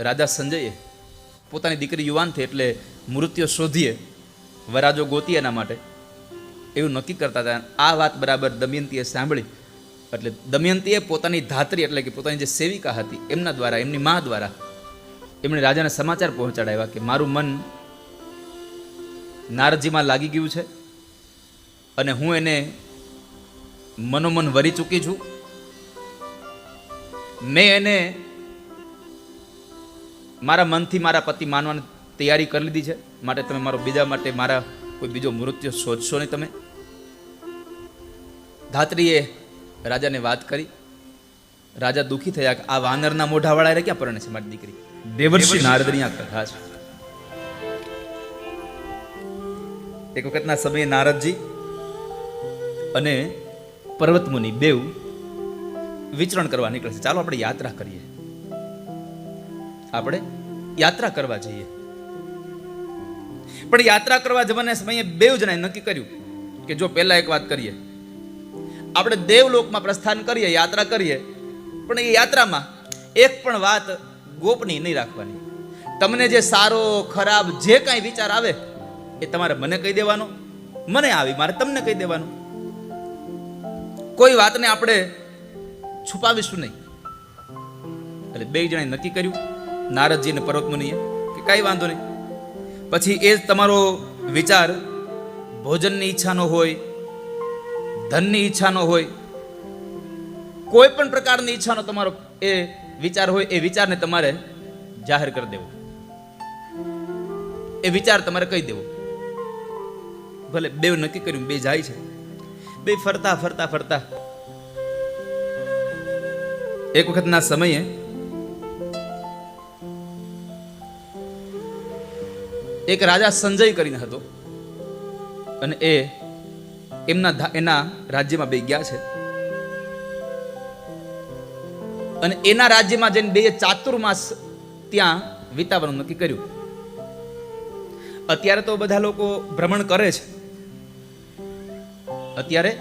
રાજા સંજયે પોતાની દીકરી યુવાન થઈ એટલે મૃત્યુ શોધીએ વરાજો ગોતી એના માટે. એવું નક્કી કરતા હતા. આ વાત બરાબર દમયંતીએ સાંભળી. એટલે દમયંતીએ પોતાની ધાત્રી એટલે કે પોતાની જે સેવિકા હતી, એમના દ્વારા, એમની મા દ્વારા એમણે રાજાને સમાચાર પહોંચાડાવ્યા કે મારું મન નારજીમાં લાગી ગયું છે અને હું એને મનોમન વરી ચૂકી છું. મેં એને મારા મનથી મારા પતિ માનવાની તૈયારી કરી લીધી છે. માટે તમે મારો બીજા માટે મારા કોઈ બીજો મૃત્યુ શોધશો નહીં તમે. ધાત્રીએ રાજાને વાત કરી. રાજા દુઃખી થયા કે આ વાનરના મોઢાવાળા રે ક્યાં પરણે છે મારી દીકરી? દેવર્ષિ નારદની આ કથા છે. એક વખતના સમયે નારદજી અને પર્વતમુનિ બેવ વિચરણ કરવા નીકળે છે. ચાલો આપણે યાત્રા કરીએ. આપણે યાત્રા કરવા જઈએ. પણ યાત્રા કરવા જવાના સમયે બે જણાએ નક્કી કર્યું કે જો પહેલા એક વાત કરીએ. આપણે દેવલોકમાં પ્રસ્થાન કરીએ, યાત્રા કરીએ, પણ એ યાત્રામાં એક પણ વાત ગોપની નહીં રાખવાની. તમને જે સારો, ખરાબ જે કાંઈ વિચાર આવે, એ તમારે મને કહી દેવાનો, મને આવી મારે તમને કહી દેવાનું. કોઈ વાતને આપણે છુપાવીશું નહીં. એટલે બે જણાએ નક્કી કર્યું નારદજી અને પર્વતમુનિએ કે કાંઈ વાંધો નહીં. પછી એ જ તમારો વિચાર, ભોજનની ઈચ્છાનો હોય, ધનની ઈચ્છાનો હોય, કોઈ પણ પ્રકારની ઈચ્છાનો તમારો એ વિચાર હોય, એ વિચારને તમારે જાહેર કરી દેવો. એ વિચાર તમારે કહી દેવો. ભલે બે નક્કી કર્યું, બે જાય છે. બે ફરતા ફરતા ફરતા. એક વખતના સમયે એક રાજા સંજય કરીને હતો. અને એ એમના એના રાજ્યમાં બે ગયા છે. અને એના રાજ્યમાં જઈને બે ચાતુર્માસ ત્યાં વિતાવવાનું નક્કી કર્યું. અત્યારે તો બધા લોકો ભ્રમણ કરે છે. અત્યારે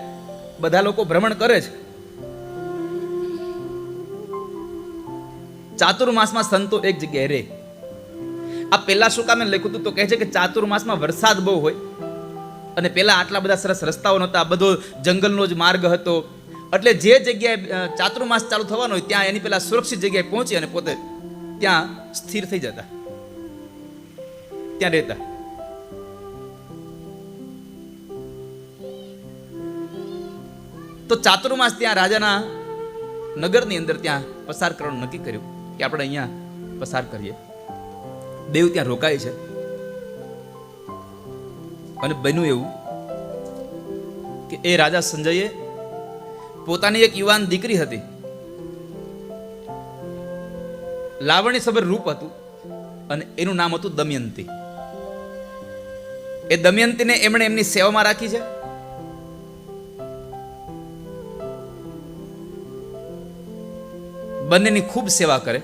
બધા લોકો ભ્રમણ કરે છે. ચાતુર્માસમાં સંતો એક જગ્યાએ રહે. આ પેલા શું કામે લખ્યું હતું? તો કહે છે કે ચાતુર્માસમાં વરસાદ બહુ હોય. અને પેલા આટલા બધા સરસ રસ્તાઓ નહોતા. બધો જંગલનો જ માર્ગ હતો. એટલે જે જગ્યાએ ચાતુર્માસ ચાલુ થવાનો હોય, ત્યાં એની પેલા સુરક્ષિત જગ્યાએ પહોંચી અને પોતે ત્યાં સ્થિર થઈ જતા. ત્યાં રહેતા. તો ચાતુર્માસ ત્યાં રાજાના નગરની અંદર ત્યાં પસાર કરવાનું નક્કી કર્યું કે આપણે અહીંયા પસાર કરીએ. દેવ ત્યાં રોકાય છે. અને બન્યું એવું કે એ રાજા સંજયે પોતાની એક યુવાન દીકરી હતી. લાવણી સબર રૂપ હતું અને એનું નામ હતું દમયંતી. એ દમયંતીને એમણે એમની સેવામાં રાખી છે. બંનેની ખૂબ સેવા કરે.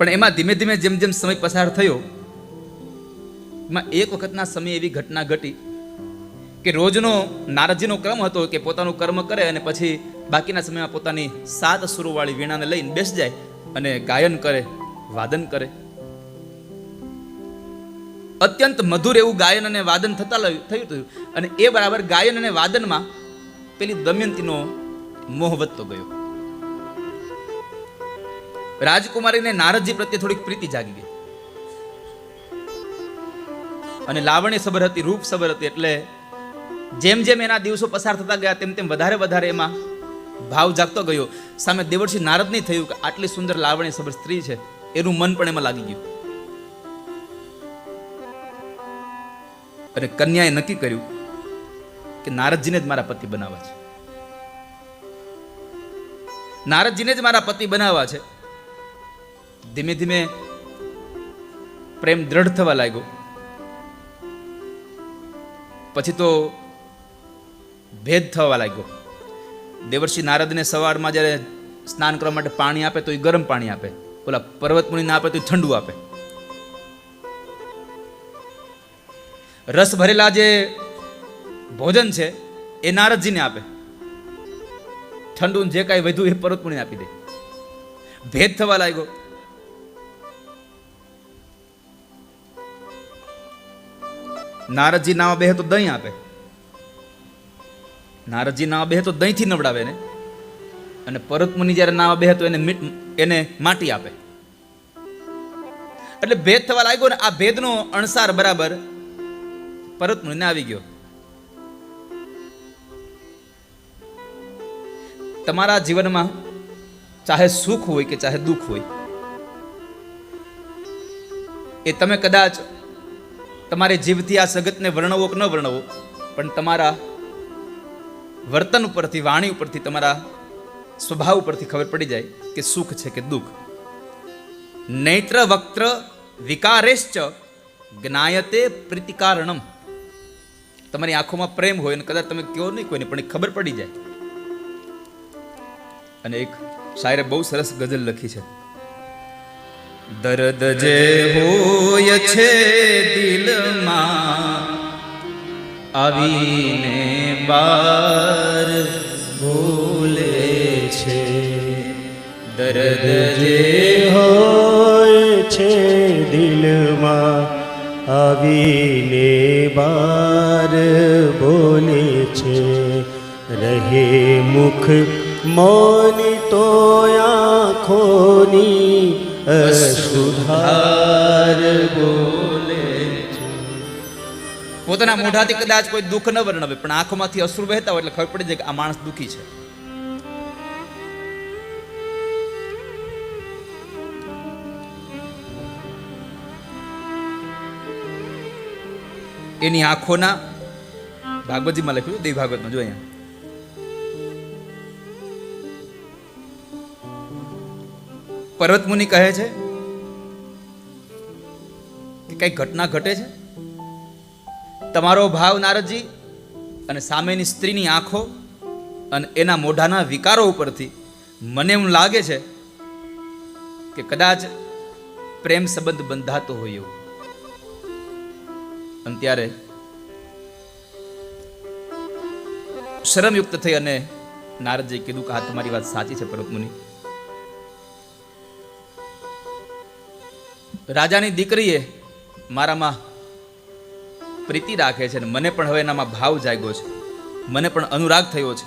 પણ એમાં ધીમે ધીમે જેમ જેમ સમય પસાર થયો, એમાં એક વખતના સમયે એવી ઘટના ઘટી કે રોજનો નારદજીનો ક્રમ હતો કે પોતાનું કર્મ કરે અને પછી બાકીના સમયમાં પોતાની સાત સુરોવાળી વીણાને લઈને બેસી જાય અને ગાયન કરે, વાદન કરે. અત્યંત મધુર એવું ગાયન અને વાદન થતા થયું હતું અને એ બરાબર ગાયન અને વાદનમાં પેલી દમયંતીનો મોહ વધતો ગયો. રાજકુમારીને નારદજી પ્રત્યે થોડીક પ્રીતિ જાગી ગઈ. અને લાવણ્ય સબર હતી, રૂપ સબર હતી, એટલે જેમ જેમ એના દિવસો પસાર થતા ગયા, તેમ તેમ વધારે વધારે એમાં ભાવ જાગતો ગયો. સામે દેવર્ષિ નારદ નહીં થયું કે આટલી સુંદર લાવણી સબર સ્ત્રી છે, એનું મન પણ એમાં લાગી ગયું. અને કન્યાએ નક્કી કર્યું કે નારદજીને જ મારા પતિ બનાવવા છે. નારદજીને જ મારા પતિ બનાવવા છે. ધીમે ધીમે પ્રેમ દ્રઢ થવા લાગ્યો. પછી તો ભેદ થવા લાગ્યો. દેવર્ષિ નારદને સવારમાં જ્યારે સ્નાન કરવા માટે પાણી આપે, તો એ ગરમ પાણી આપે. ઓલા પર્વત મુનિને આપે તો ઠંડુ આપે. રસ ભરેલા જે ભોજન છે, એ નારદજીને આપે. ઠંડુ જે કાંઈ વધ્યું એ પર્વત આપી દે. ભેદ થવા લાગ્યો. નારદજી નાવા બેહે તો દહીં આપે. નારદજી નાવા બેહે તો દહીંથી નવડાવે ને. અને પરત મુનિ જ્યારે નાવા બેહે તો એને એને માટી આપે. એટલે ભેદ થવા લાગ્યો ને, આ ભેદનો અણસાર બરાબર પરત મુનિને આવી ગયો. તમારા જીવનમાં ચાહે સુખ હોય કે ચાહે દુઃખ હોય, એ તમે કદાચ તમારે જીવથી આ સગતને વર્ણવો કે ન વર્ણવો, પણ તમારા વર્તન ઉપરથી, વાણી ઉપરથી, તમારા સ્વભાવ ઉપરથી ખબર પડી જાય કે સુખ છે કે દુઃખ. નેત્ર વક્ત્ર વિકારેશ્ચ જ્ઞાયતે પ્રીતિકારણમ. તમારી આંખોમાં પ્રેમ હોય અને કદાચ તમે કહો નહીં કોઈને, પણ ખબર પડી જાય. અને એક શાયરે બહુ સરસ ગઝલ લખી છે. દર્દ જે હોય છે દિલમાં, આવીને બાર ભૂલે છે. દર્દ જે હોય છે દિલમાં, આવીને બાર બોલે છે. રહે મુખ મૌન તો આંખોની અસુધાર બોલે પોતાના મોઢાથી કદાચ કોઈ દુઃખ ન વર્ણવે, પણ આંખમાંથી અશ્રુ વહેતા હોય એટલે ખબર પડી જાય કે આ માણસ દુઃખી છે. એની આંખોના ભાગવતજીમાં લખ્યું દેવ ભાગવતમાં જો અહીંયા. પર્વત મુનિ કહે છે કે કઈ ઘટના ઘટે છે? તમારો ભાવ નારદજી અને સામેની સ્ત્રીની આંખો અને એના મોઢાના વિકારો ઉપરથી મને એમ લાગે છે કે કદાચ પ્રેમ સંબંધ બંધાતો હોય એવું. અને ત્યારે શરમયુક્ત થઈ અને નારદજી કીધું કે હા, તમારી વાત સાચી છે પર્વત રાજાની દીકરીએ મારામાં પ્રીતિ રાખે છે અને મને પણ હવે એનામાં ભાવ જાગ્યો છે. મને પણ અનુરાગ થયો છે.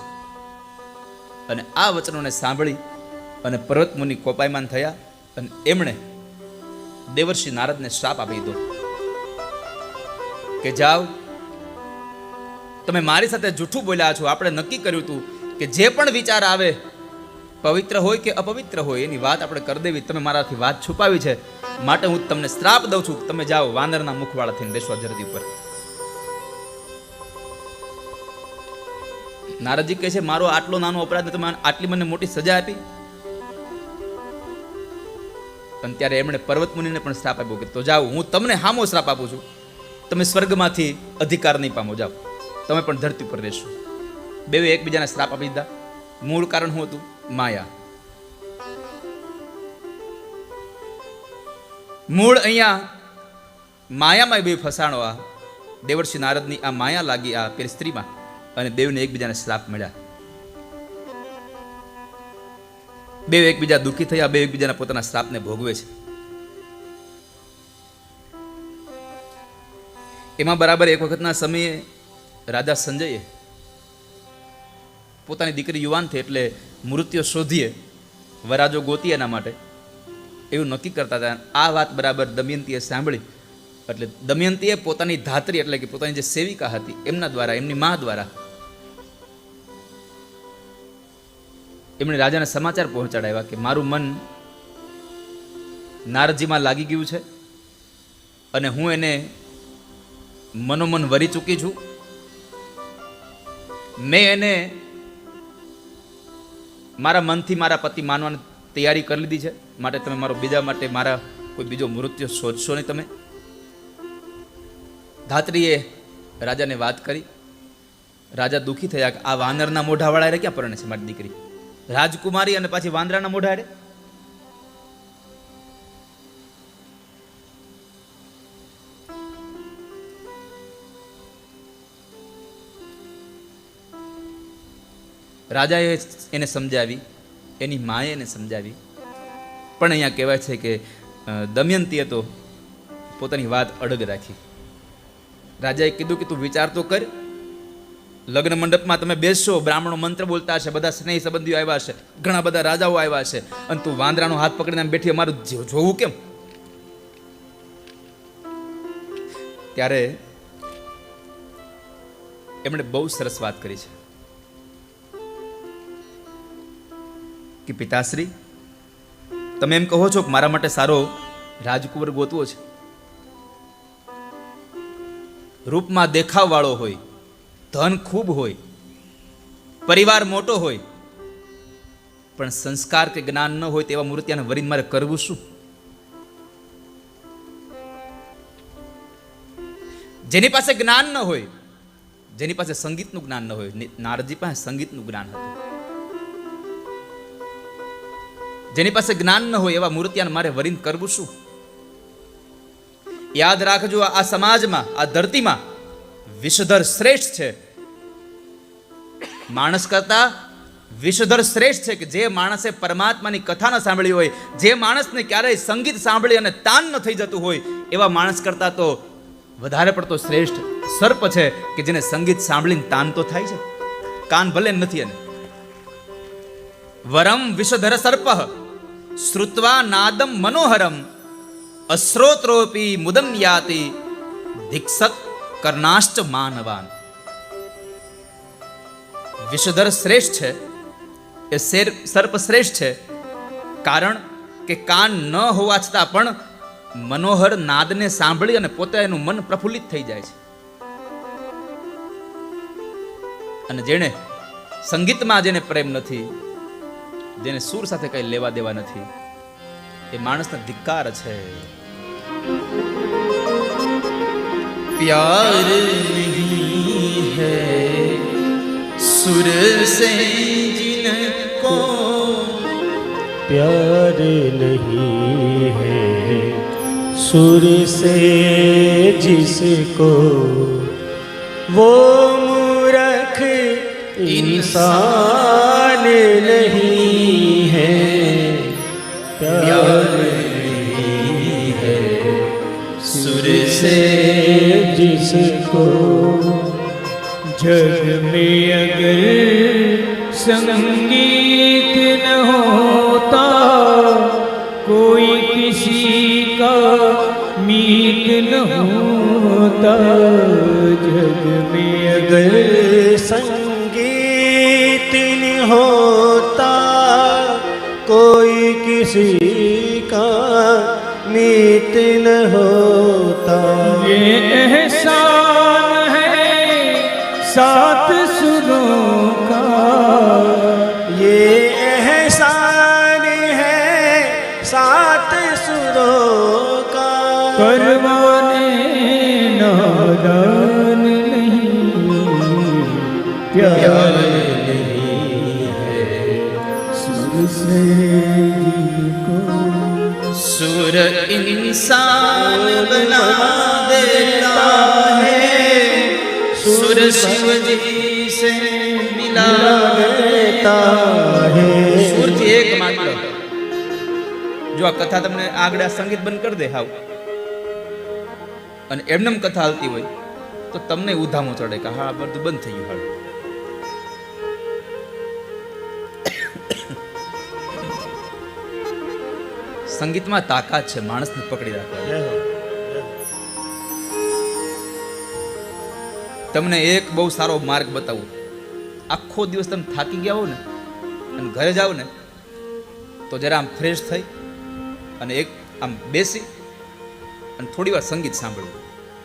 અને આ વચનોને સાંભળી અને પર્વત મુનિ કોપાયમાન થયા અને એમણે દેવર્ષિ નારદને શ્રાપ આપી દીધો. કે જાઓ, તમે મારી સાથે જૂઠું બોલ્યા છો. આપણે નક્કી કર્યું હતું કે જે પણ વિચાર આવે, પવિત્ર હોય કે અપવિત્ર હોય, એની વાત આપણે કરી દેવી. તમે મારાથી વાત છુપાવી છે. માટે હું તમને શ્રાપ દઉં છું તમે જાઓ વાનરના મુખવાળા થઈને બેસવા ધરતી ઉપર. નારદજી કહે છે, મારો આટલો નાનો અપરાધ તમે આટલી મને મોટી સજા આપી? પણ ત્યારે એમણે પર્વત મુનિને પણ શ્રાપ આપ્યો કે, તો જાઓ, હું તમને હામો શ્રાપ આપું છું. તમે સ્વર્ગમાંથી અધિકાર નહીં પામો, જાઓ. તમે પણ ધરતી ઉપર રહેશો. બે એકબીજાને શ્રાપ આપી દીધા. મૂળ કારણ શું હતું? માયા. મૂળ અહીંયા માયામાં બે ફસાણો આ દેવર્ષિ નારદની આ માયા લાગી આ પેલી સ્ત્રીમાં અને દેવને એકબીજાને શ્રાપ મળ્યા. બે એકબીજા દુઃખી થયા, બે એકબીજાના પોતાના શ્રાપને ભોગવે છે. એમાં બરાબર એક વખતના સમયે રાજા સંજયે પોતાની દીકરી યુવાન થઈ એટલે મૃત્યુ શોધીએ વરાજો ગોતી એના માટે. એવું નક્કી કરતા હતા. આ વાત બરાબર દમયંતીએ સાંભળી. એટલે દમયંતીએ પોતાની ધાત્રી એટલે કે પોતાની જે સેવિકા હતી, એમના દ્વારા, એમની મા દ્વારા એમણે રાજાને સમાચાર પહોંચાડાવ્યા કે મારું મન નારજીમાં લાગી ગયું છે અને હું એને મનોમન વરી ચૂકી છું. મેં એને મારા મનથી મારા પતિ માનવાની તૈયારી કરી લીધી છે. માટે તમે મારો બીજા માટે મારા કોઈ બીજો મૃત્યુ શોધશો નહીં તમે. ધાત્રીએ રાજાને વાત કરી. રાજા દુઃખી થયા કે આ વાનરના મોઢાવાળા ક્યાં પરણે છે મારી દીકરી? રાજકુમારી અને પાછી વાંદરાના મોઢા રે? રાજાએ એને સમજાવી એની માએ સમજાવી. પણ અહીંયા કહેવાય છે કે દમયંતીએ તો પોતાની વાત અડગ રાખી. રાજાએ કીધું કે તું વિચાર તો કર. લગ્ન મંડપમાં તમે બેસશો, બ્રાહ્મણો મંત્ર બોલતા હશે, બધા સ્નેહી સંબંધીઓ આવ્યા હશે, ઘણા બધા રાજાઓ આવ્યા હશે, અને તું વાંદરાનો હાથ પકડીને બેઠી, અમારું જોવું કેમ? ત્યારે એમણે બહુ સરસ વાત કરી છે. કે પિતાશ્રી, તમે એમ કહો છો કે મારા માટે સારો રાજકુંવર ગોતવો છે. રૂપમાં દેખાવવાળો હોય, ધન ખૂબ હોય, પરિવાર મોટો હોય, પણ સંસ્કાર કે જ્ઞાન ન હોય તેવા મૂર્તિયાને વરીને મારે કરવું શું? જેની પાસે જ્ઞાન ન હોય, જેની પાસે સંગીતનું જ્ઞાન ન હોય નારજી પાસે સંગીતનું જ્ઞાન હતું. જેની પાસે જ્ઞાન ન હોય એવા મૂર્તિયાને મારે વરિંદ કરવું શું? યાદ રાખજો, આ સમાજમાં, આ ધરતીમાં વિષધર શ્રેષ્ઠ છે. માણસ કરતા વિષધર શ્રેષ્ઠ છે કે જે માણસે પરમાત્માની કથા ન સાંભળી હોય, જે માણસને ક્યારેય સંગીત સાંભળી અને તાન ન થઈ જતું હોય, એવા માણસ કરતા તો વધારે પડતો શ્રેષ્ઠ સર્પ છે કે જેને સંગીત સાંભળીને તાન તો થાય છે. કાન ભલે નથી એને. વરમ વિષધર સર્પ. શ્રુત્વા નાદમ મનોહરમ અશ્રોત્રોપી મુદમ યાતિ દીક્ષક કર્ણાશ્ચ માનવાન વિષધર શ્રેષ્ઠ છે એ શેર સર્પ શ્રેષ્ઠ છે કારણ કે કાન ન હોવા છતાં પણ મનોહર નાદને સાંભળી અને પોતે એનું મન પ્રફુલ્લિત થઈ જાય છે અને જેણે સંગીતમાં જેને પ્રેમ નથી જેને સુર સાથે કઈ લેવા દેવા નથી એ માણસનો ધિક્કાર છે પ્યાર નહીં હૈ સુર સે जिनको प्यार नहीं है सुर से जिसको वो मूर्ख इंसान नहीं है प्यार नहीं है सुर से जिसको जग में अगर संगीत न होता कोई किसी का मीत न होता जग में अगर अगर संगीत न होता कोई किसी का मीत न होता ये एहसान જો આ કથા તમને આગળ સંગીત બંધ કરી દે હાવ. અને એમનેમ કથા હાલતી હોય તો તમને ઉધામો ચડે કે હા બધું બંધ થઈ ગયું હાલ સંગીતમાં તાકાત છે માણસને પકડી રાખવા તમને એક બહુ સારો માર્ગ બતાવું. આખો દિવસ તમે થાકી ગયા હો ને અને ઘરે જાઓ ને તો જરા આમ ફ્રેશ થઈ અને એક આમ બેસી અને થોડી વાર સંગીત સાંભળવું.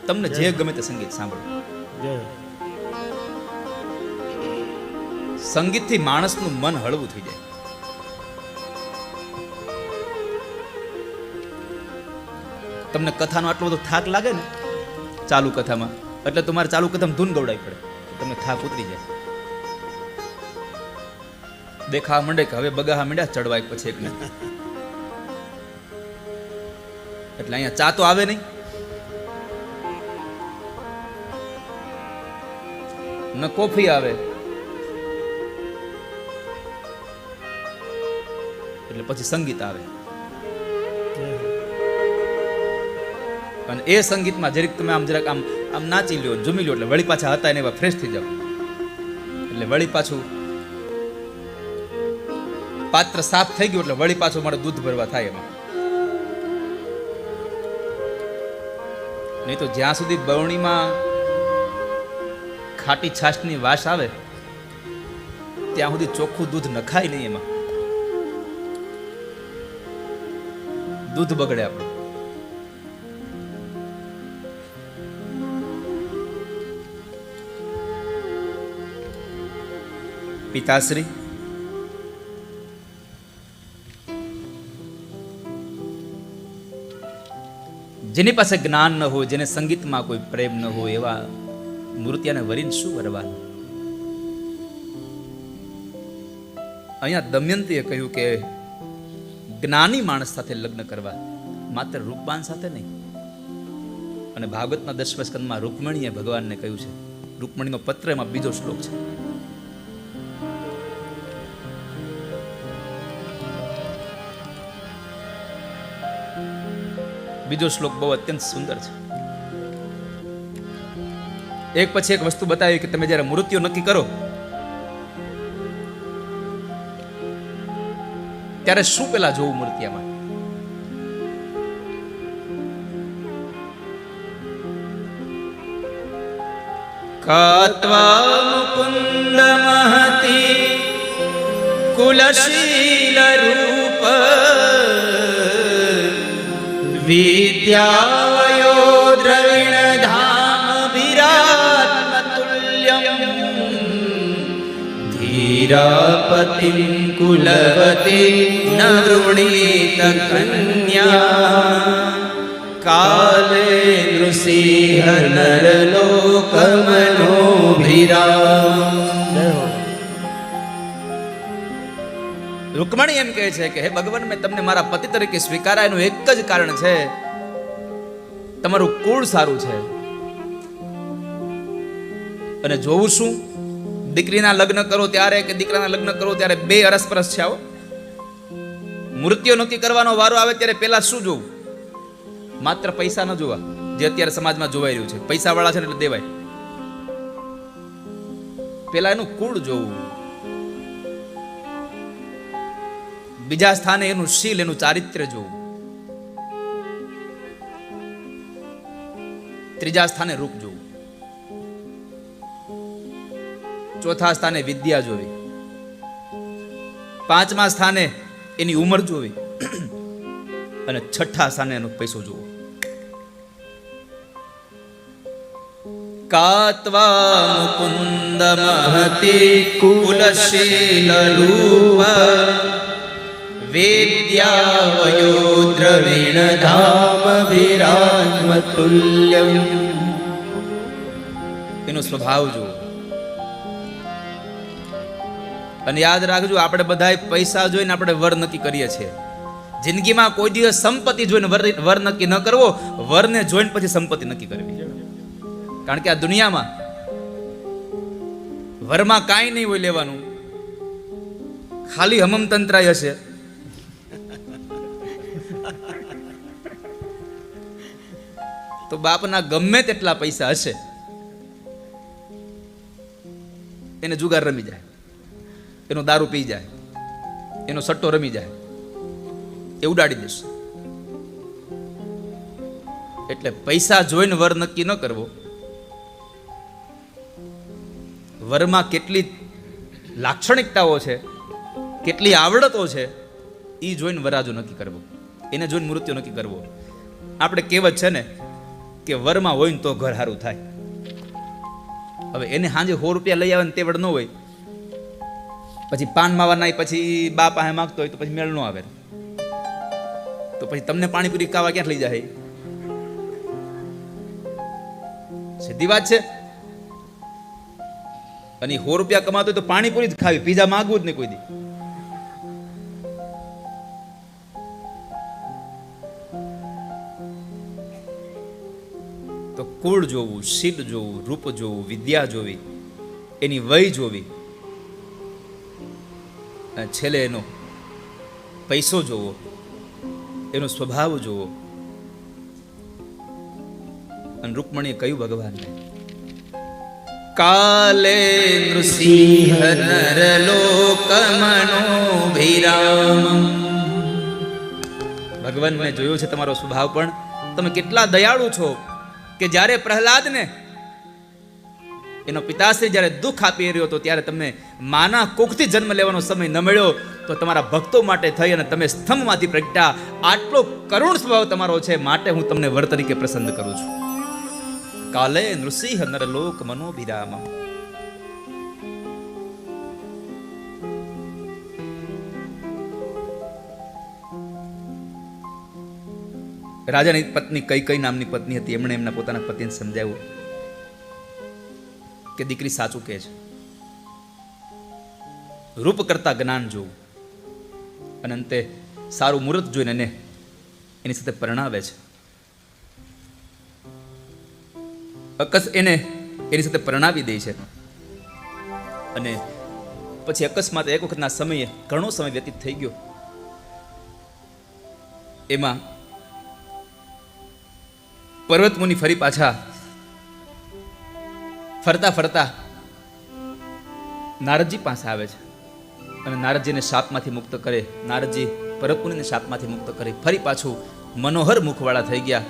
તમને જે ગમે તે સંગીત સાંભળવું સંગીતથી માણસનું મન હળવું થઈ જાય. તમને કથાનો આટલો બધો થાક લાગે ને? ચાલુ કથામાં. એટલે તમારે ચાલુ કથામાં ધૂન ગવડાવી પડે. તમને થાક ઉતરી જાય. દેખાવા માંડે કે હવે બગાહા માંડ્યા ચડવાય પછી એકને એટલે અહીંયા ચા તો આવે નહીં. ન કોફી આવે. એટલે પછી સંગીત આવે. અને એ સંગીતમાં જરીક તમે આમ જરાક આમ આમ નાચી લ્યો જુમી લ્યો, એટલે વળી પાછા હતા એને એવા ફ્રેશ થઈ જાવ એટલે વળી પાછું પાત્ર સાફ થઈ ગયું, એટલે વળી પાછું મારે દૂધ ભરવા થાય એમાં. નહીં તો જ્યાં સુધી બવણીમાં ખાટી છાશની વાસ આવે, ત્યાં સુધી ચોખ્ખું દૂધ નખાય નહીં એમાં. દૂધ બગડે આપણું. પિતાશ્રી જેની પાસે જ્ઞાન ન હોય, જેને સંગીતમાં કોઈ પ્રેમ ન હોય, એવા મૂર્તિયાને વરીને શું કરવાનું અહીંયા દમયંતીએ કહ્યું કે જ્ઞાની માણસ સાથે લગ્ન કરવા માત્ર રૂપવાન સાથે નહીં. અને ભાગવતના દસમા સ્કંદમાં રૂકમણીએ ભગવાનને કહ્યું છે, રૂકમણીનો પત્ર એમાં બીજો શ્લોક છે. બીજો શ્લોક બહુ અત્યંત સુંદર છે. એક પછી એક વસ્તુ બતાવી કે તમે જ્યારે મૃત્યુ નક્કી કરો, ત્યારે શું પેલા જોવું મૂર્તિયામાં કાત્વા મુકુંદ મહતી કુલશીલ રૂપ વિદ્યાવયો દ્રવિણ ધામ વિરાત્મતુલ્યમ कुलवती કુલવતી ન વૃણીત કન્યા રૂકમણી એમ કહે છે કે, હે ભગવાન, મેં તમને મારા પતિ તરીકે સ્વીકારાય એનું એક જ કારણ છે. તમારું કુળ સારું છે. અને જોવું શું દીકરીના લગ્ન કરો ત્યારે કે દીકરાના લગ્ન કરો ત્યારે બે અરસપરસ છે આવો. મૃત્યુ નક્કી કરવાનો વારો આવે ત્યારે પેલા શું જોવું માત્ર પૈસા ન જોવા, જે અત્યારે સમાજમાં જોવાઈ રહ્યું છે. પૈસા વાળા છે એટલે દેવાય. પેલા એનું કુળ જોવું બીજા સ્થાને એનું શીલ, એનું ચારિત્ર્ય જોવું. ત્રીજા સ્થાને રૂપ જોવું. ચોથા સ્થાને વિદ્યા જોવી. પાંચમા સ્થાને એની ઉંમર જોવી. અને છઠ્ઠા સ્થાને એનો પૈસો જોવો. કાત્વા મુકુંદ મહતી કુલશીલ વેદ્યાવયો દ્રવિણ ધામ વિરાત્મતુલ્યમ એનો સ્વભાવ જો અને યાદ રાખજો, આપણે બધા પૈસા જોઈને આપણે વર નક્કી કરીએ છીએ. જિંદગીમાં કોઈ દિવસ સંપત્તિ જોઈને વર વર નક્કી ન કરવો, વરને જોઈને પછી સંપત્તિ નક્કી કરવી. કારણ કે આ દુનિયામાં વરમાં કાંઈ નહીં હોય લેવાનું. ખાલી હમમ તંત્રાય હશે. તો બાપના ગમે તેટલા પૈસા હશે, એને જુગાર રમી જાય, એનો દારૂ પી જાય, એનો સટ્ટો રમી જાય, એ ઉડાડી દેશે. એટલે પૈસા જોઈને વર નક્કી ન કરવો. વરમાં કેટલી લાક્ષણિકતાઓ છે, કેટલી આવડતો છે એ જોઈને વરાજો નક્કી કરવો. એને જોઈને મૃત્યુ નક્કી કરવો. આપણે કહેવત છે ને કે વરમાં હોય ને તો ઘર સારું થાય. હવે એને સાંજે સો રૂપિયા લઈ આવે ને તેવડ ન હોય. પછી પાન માવા નાય પછી બા પાસે માગતો હોય તો પછી મેળ ન આવે. તો પછી તમને પાણીપુરી ખાવા ક્યાં લઈ જાય? સીધી વાત છે. અને સો રૂપિયા કમાતો હોય તો પાણીપુરી જ ખાવી, પીઝા માગવું જ નહીં કોઈ દી. કુળ જોવું, શીલ જોવું, રૂપ જોવું, વિદ્યા જોવી, એની વય જોવી. છેલ્લે એનો પૈસો જોવો, એનો સ્વભાવ જોવો. અને રૂકમણીએ કહ્યું, ભગવાનને, કાલે નૃસિંહ નર લોકમનો ભીરામ મેં જોયું છે તમારો સ્વભાવ, પણ તમે કેટલા દયાળુ છો. કે જ્યારે પ્રહલાદને એનો પિતાશ્રી જ્યારે દુઃખ આપી રહ્યો હતો, ત્યારે તમને માના કુખથી જન્મ લેવાનો સમય ન મળ્યો, તો તમારા ભક્તો માટે થઈ અને તમે સ્તંભમાંથી પ્રગટા. આટલો કરુણ સ્વભાવ તમારો છે, માટે હું તમને વર તરીકે પ્રસન્ન કરું છું. કાલે નૃસિંહ નરલોક મનોભિરામ રાજાની પત્ની કઈ કઈ નામની પત્ની હતી? એમણે એમના પોતાના પતિને સમજાવ્યું કે દીકરી સાચું કહે છે. રૂપ કરતા જ્ઞાન જોવું અને અંતે સારું મુહૂર્ત જોઈને એને એની સાથે પરણાવે છે. અકસ એને એની સાથે પરણાવી દે છે. અને પછી અકસ્માત એક વખતના સમયે ઘણો સમય વ્યતીત થઈ ગયો. એમાં પર્વત મુનિ ફરી પાછા. ફરતા ફરતા નારદજી પાસે આવે છે. અને નારદજીને શાપમાંથી મુક્ત કરે. નારદજી પર્વત મુનિને શાપમાંથી મુક્ત કરે. ફરી પાછું મનોહર મુખવાળા થઈ ગયા.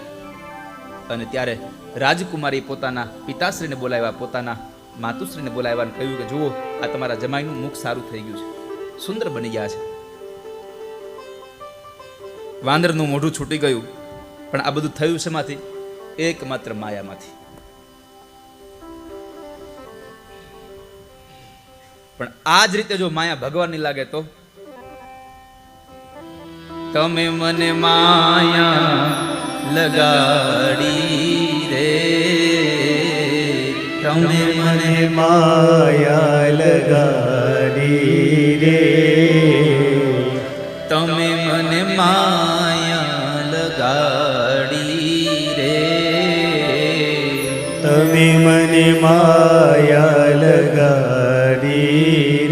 અને ત્યારે રાજકુમારી પોતાના પિતાશ્રીને બોલાવ્યા, પોતાના માતુશ્રીને બોલાવ્યા કહ્યું કે જુઓ, આ તમારા જમાઈનું મુખ સારું થઈ ગયું છે. સુંદર બની ગયા છે. વાંદરનું મોઢું છૂટી ગયું. પણ આ બધું થયું શેમાંથી? એકમાત્ર માયામાંથી. પણ આ જ રીતે જો માયા ભગવાનની લાગે તો? તમે મને માયા લગાડી રે તમે મને માયા લગાડી રે તમે મને માયા તમે મને માયા લગાડી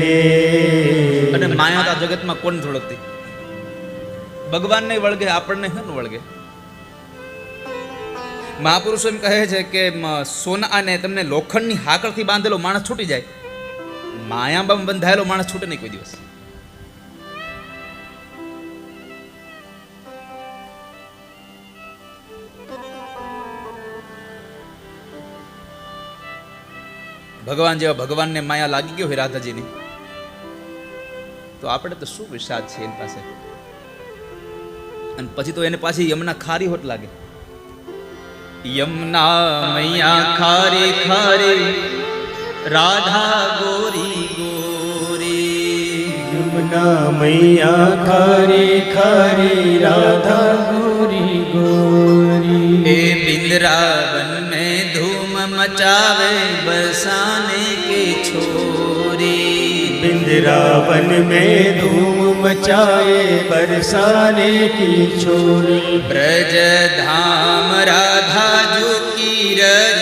રે અને માયા આ જગતમાં કોણ ધોળકતી ભગવાનને વળગે, આપણને ન વળગે? મહાપુરુષો એમ કહે છે કે સોના અને તમને લોખંડની હાકળથી બાંધેલો માણસ છૂટી જાય. માયામાં બંધાયેલો માણસ છૂટે નહીં કોઈ દિવસ. ભગવાન જેવા ભગવાનને માયા લાગી ગયો હોય રાધાજીની. તો આપણે તો શું વિષાદ છે એની પાસે? અને પછી તો એને પાછી યમના ખારી હોટ લાગે. યમના મૈયા ખારી ખારી રાધા ગોરી ગોરી. યમના મૈયા ખારી ખારી રાધા ગોરી ગોરી. એ બિંદરા मचावे बरसाने के छोरी बिंद्रावन में धूम मचाए बरसाने की छोरी ब्रज धाम राधा जू की रजधानी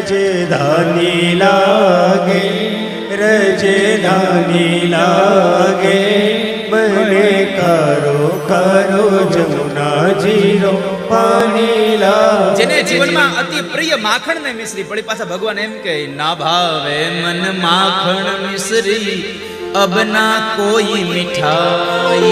રજધાની લાગે રજધાની લાગે મને કરો કરો જમુના જીરો પાણી લા જેને જીવનમાં અતિ પ્રિય માખણ ને મિશ્રી પડી પાછા ભગવાન એમ કહે ના ભાવે મન માખણ મિશ્રી અબ ના કોઈ મીઠાઈ.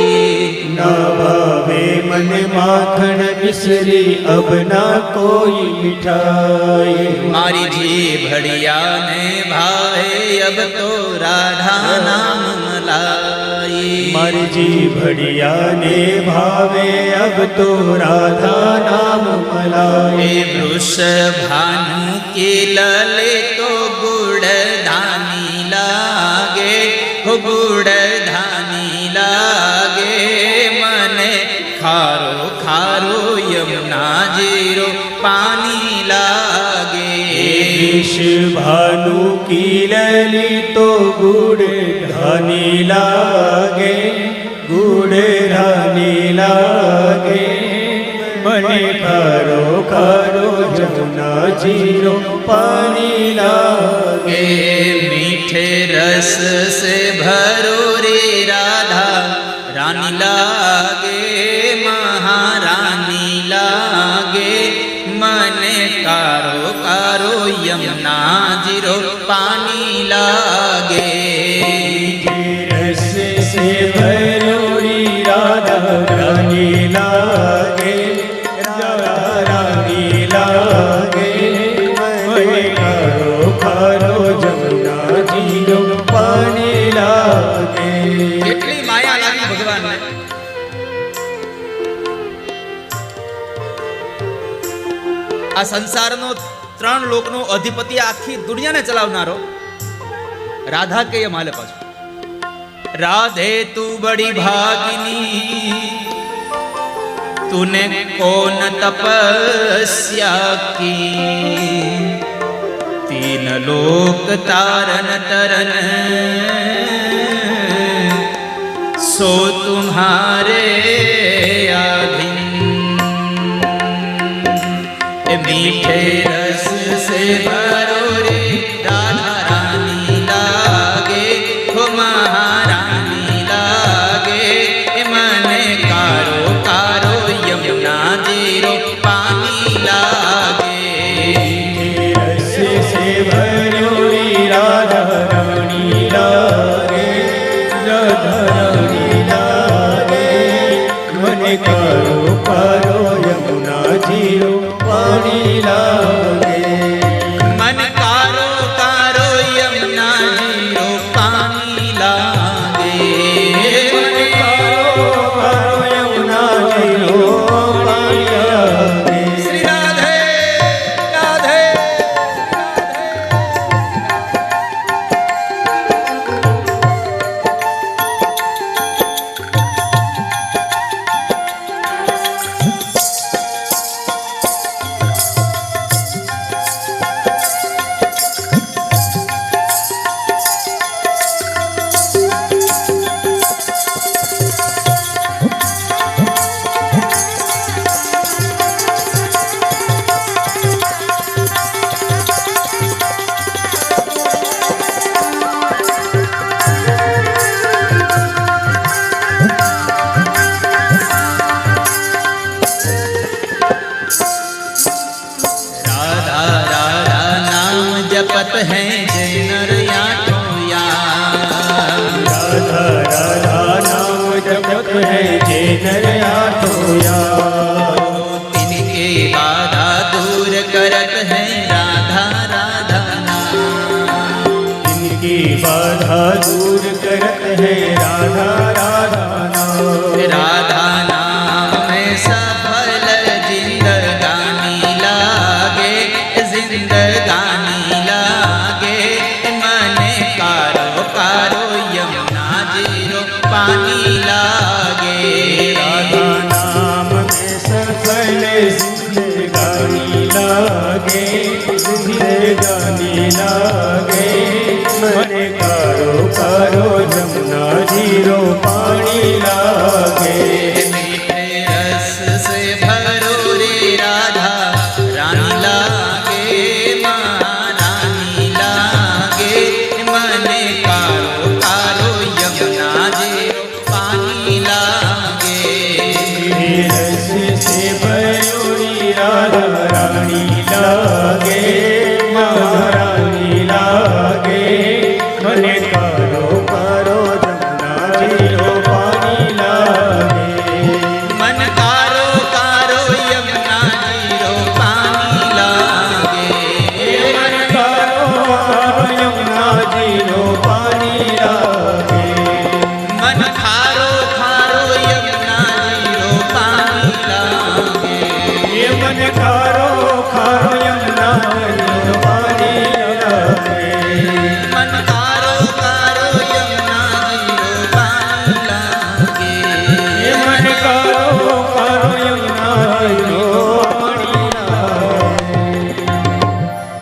ના ભાવે મન માખણ મિશ્રી અબ ના કોઈ મિઠાઈ. મારી જી ભડિયા ને ભાવે અબ તો રાધા નામ મલાઈ. મારી જી ભડિયા ને ભાવે અબ તો રાધા નામ મલાઈ. વૃષભાનુ કે લલે તો ગુડ દાની લાગે ગુડ কেশ ভানু কি ললিত গুড়ে ধনি লাগে, গুড়ে ধনি লাগে। মনে করো করো যমুনা জিরো পানি লাগে। মিঠে রস সে ভরো রে রাধা, রানী સંસારનો ત્રણ લોકનો અધિપતિ આખી દુનિયાને ચલાવનારો. રાધા કે એમ હાલે પાછું. રાધે તું બડી ભાગની. તુને કોન તપસ્યા કી? તીન લોક તારન તરન સો तुम्हारे દરિયા તોયા.